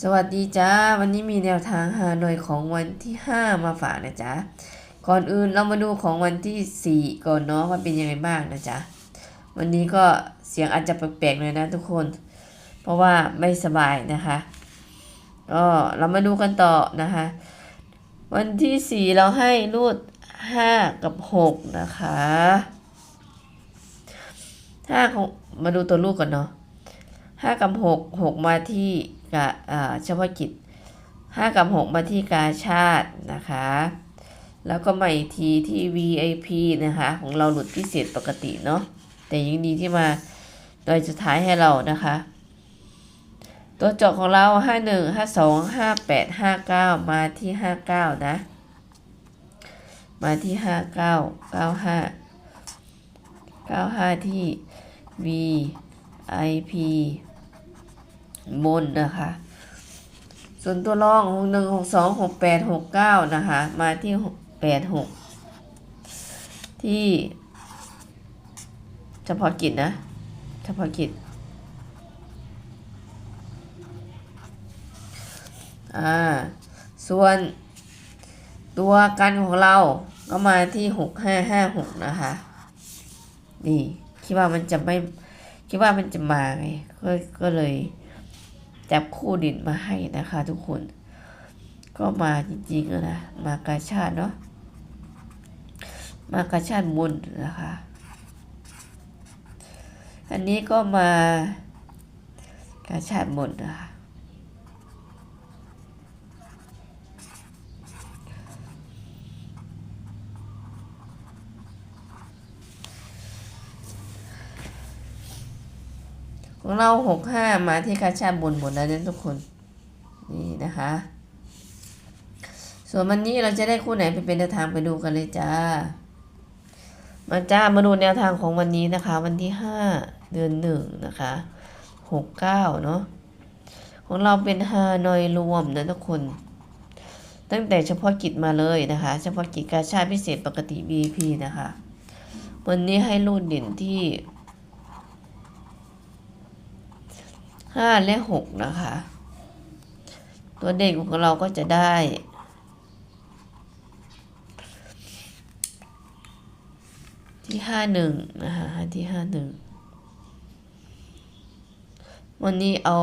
สวัสดีจ้าวันนี้มีแนวทางหาหน่วยของวันที่ 5 มาฝากนะจ๊ะก่อนอื่นเรามาดูของวันที่ 4 ก่อนเนาะว่าเป็นยังไงบ้างนะจ๊ะวันนี้ก็เสียงอาจจะแปลกๆหน่อยนะทุกคน เพราะว่าไม่สบายนะคะก็เรามาดูกันต่อนะคะ วันที่ 4 เราให้รูด 5 กับ 6 นะคะ5ของมาดูตัวลูกก่อนเนาะห้ากับหกหกมาที่ เฉพาะกิจห้ากับหกมาที่กาชาตินะคะ แล้วก็มาอีกทีที่ VIP นะคะ ของเราหลุดพิเศษปกติเนาะแต่ยังดีที่มาโดยสุดท้ายให้เรานะคะ ตัวจบของเราห้าหนึ่งห้าสองห้าแปดห้าเก้ามาที่ห้าเก้านะ มาที่ห้าเก้าเบนนะคะ ส่วนตัวรองหกหนึ่งหกสองหกแปดหกเก้านะคะ มาที่แปดหกที่เฉพาะกิจนะเฉพาะกิจอ่าส่วนตัวกันของเราก็มาที่หกห้าห้าหกนะคะ นี่ คิดว่ามันจะไม่ คิดว่ามันจะมาไงก็ก็เลย จับคู่ดินมาให้นะคะ ทุกคน ก็มาจริงๆนะ มากาชาติเนาะ มากาชาติมุนนะคะ อันนี้ก็มากาชาติมุนนะคะ ของเราหกห้ามาที่กาชาติบนหมดแล้วเนี่ยทุกคน นี่นะคะ ส่วนวันนี้เราจะได้คู่ไหนไปเป็นแนวทางไปดูกันเลยจ้า มาจ้ามาดูแนวทางของวันนี้นะคะ วันที่ห้าเดือนหนึ่งนะคะหกเก้าเนาะของเราเป็นฮานอยรวมนะทุกคน ตั้งแต่เฉพาะกิจมาเลยนะคะ เฉพาะกิจกาชาติพิเศษปกติ VIP นะคะ วันนี้ให้รูดเด่นที่ ห้าและหกนะคะ ตัวเด่นของเราก็จะได้ที่ห้าหนึ่งนะคะที่ห้าหนึ่งวันนี้เอา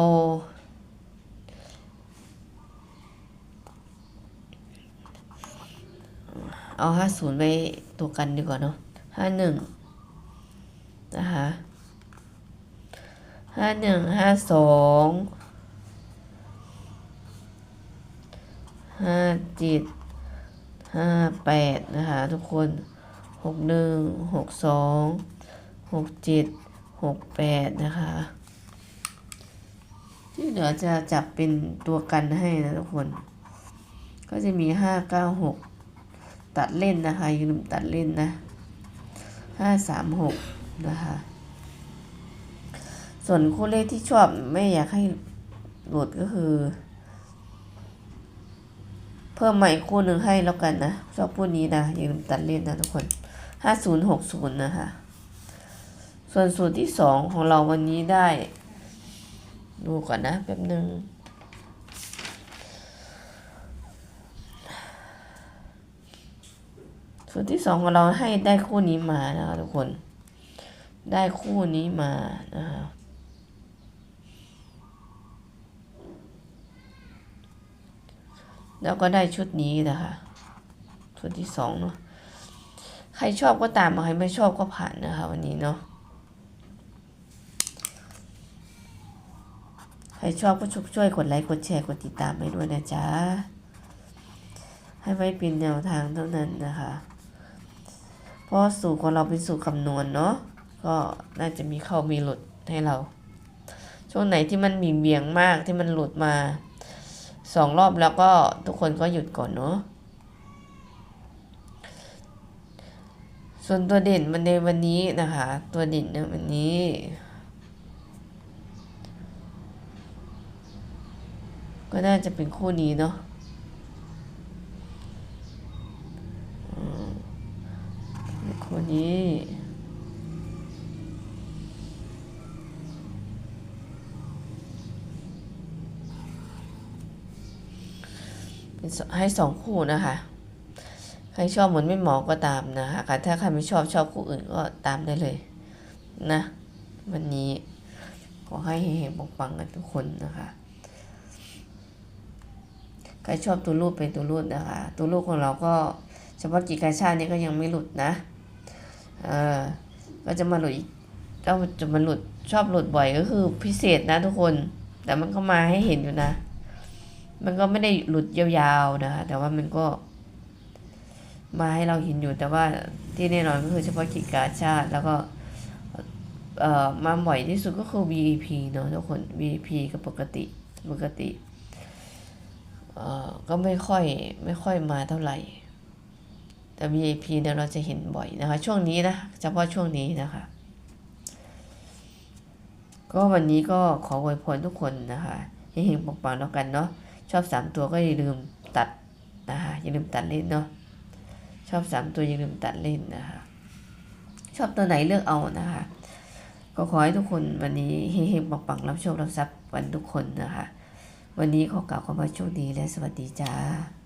เอาห้าศูนย์ไว้ตัวกันดีกว่าเนาะห้าหนึ่งนะคะ ห้าหนึ่งห้าสองห้าเจ็ดห้าแปดนะคะทุกคนหกหนึ่งหกสองหกเจ็ดหกแปดนะคะ ที่เหลือจะจับเป็นตัวกันให้นะทุกคน ก็จะมีห้าเก้าหกตัดเล่นนะคะอย่าลืมตัดเล่นนะห้าสามหกนะคะ ส่วนคู่เลขที่ชอบไม่อยากให้หลุดก็คือ เพิ่มใหม่คู่หนึ่งให้แล้วกันนะชอบคู่นี้นะอย่าลืมตัดเล่นนะทุกคนห้าศูนย์หกศูนย์นะคะ ส่วนสูตรที่สองของเราวันนี้ได้ ดูก่อนนะแป๊บหนึ่งสูตรที่สองของเราให้ได้คู่นี้มานะคะทุกคน ได้คู่นี้มานะคะ แล้วก็ได้ชุดนี้นะคะชุดที่สองเนาะใครชอบก็ตามมาใครไม่ชอบก็ผ่านนะคะ วันนี้เนาะใครชอบก็ช่วยกดไลค์กดแชร์กดติดตามให้ด้วยนะจ๊ะให้ไว้เป็นแนวทางเท่านั้นนะคะเพราะสูตรของเราเป็นสูตรคำนวณเนาะก็น่าจะมีเข้ามีหลุดให้เรา ช่วงไหนที่มันมีเบี่ยงมากที่มันหลุดมา สองรอบแล้วก็ทุกคนก็หยุดก่อนเนาะส่วนตัวเด่นมันในวันนี้นะคะ ตัวเด่นในวันนี้ ก็น่าจะเป็นคู่นี้เนาะอืมคู่นี้ เป็นให้สองคู่นะคะ ใครชอบเหมือนไม่หมอก็ตามนะคะถ้าใครไม่ชอบชอบคู่อื่นก็ตามได้เลยนะ วันนี้ขอให้เฮงๆปังๆกันทุกคนนะคะ ใครชอบตัวรูปเป็นตัวรูปนะคะ ตัวรูปของเราก็เฉพาะกิจการชาตินี้ก็ยังไม่หลุดนะเออก็จะมาหลุดก็จะมาหลุดชอบหลุดบ่อยก็คือพิเศษนะทุกคน แต่มันก็มาให้เห็นอยู่นะ มันก็ไม่ได้หลุดยาวๆนะคะแต่ว่ามันก็ มาให้เราเห็นอยู่แต่ว่าที่แน่นอนก็คือเฉพาะกิจการชาติ แล้วก็เอ่อมาบ่อยที่สุดก็คือ VIP เนาะทุกคน VIP ก็ปกติปกติเอ่อก็ไม่ค่อยไม่ค่อยมาเท่าไหร่ แต่ VIP เนี่ยเราจะเห็นบ่อยนะคะ ช่วงนี้นะเฉพาะช่วงนี้นะคะ ก็วันนี้ก็ขออวยพรทุกคนนะคะให้เฮงปังๆแล้วกันเนาะ ชอบสามตัวก็อย่าลืมตัดนะคะอย่าลืมตัดเล่นเนาะชอบสามตัวอย่าลืมตัดเล่นนะคะ ชอบตัวไหนเลือกเอานะคะก็ขอให้ทุกคนวันนี้เฮงๆปังๆรับโชครับทรัพย์วันทุกคนนะคะ วันนี้ขอกล่าวคำว่าโชคดีและสวัสดีจ้า